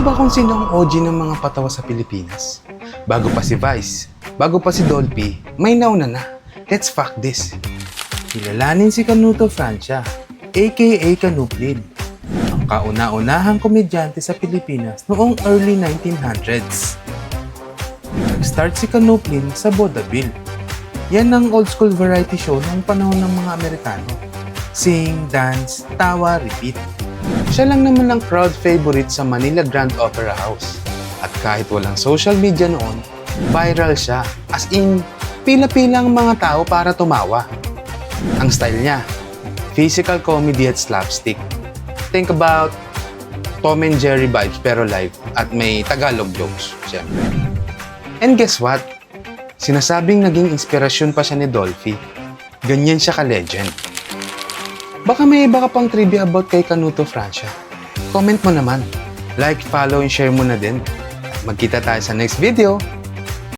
mo ba kung sino ang OG ng mga patawa sa Pilipinas? Bago pa si Vice, bago pa si Dolphy, may nauna na. Let's fuck this. Kilalanin si Canuto Francia, aka Canuplin. Ang kauna-unahang komedyante sa Pilipinas noong early 1900s. Nag-start si Canuplin sa Vaudeville. Yan ang old school variety show noong panahon ng mga Amerikano. Sing, dance, tawa, repeat. Siya lang naman ang crowd favorite sa Manila Grand Opera House. At kahit walang social media noon, viral siya. As in, pila-pila mga tao para tumawa. Ang style niya, physical comedy at slapstick. Think about Tom and Jerry vibes pero live at may Tagalog jokes, syempre. And guess what? Sinasabing naging inspirasyon pa siya ni Dolphy. Ganyan siya ka-legend. Baka may iba ka pang trivia about kay Canuto Francia. Comment mo naman. Like, follow, and share mo na din. Magkita tayo sa next video.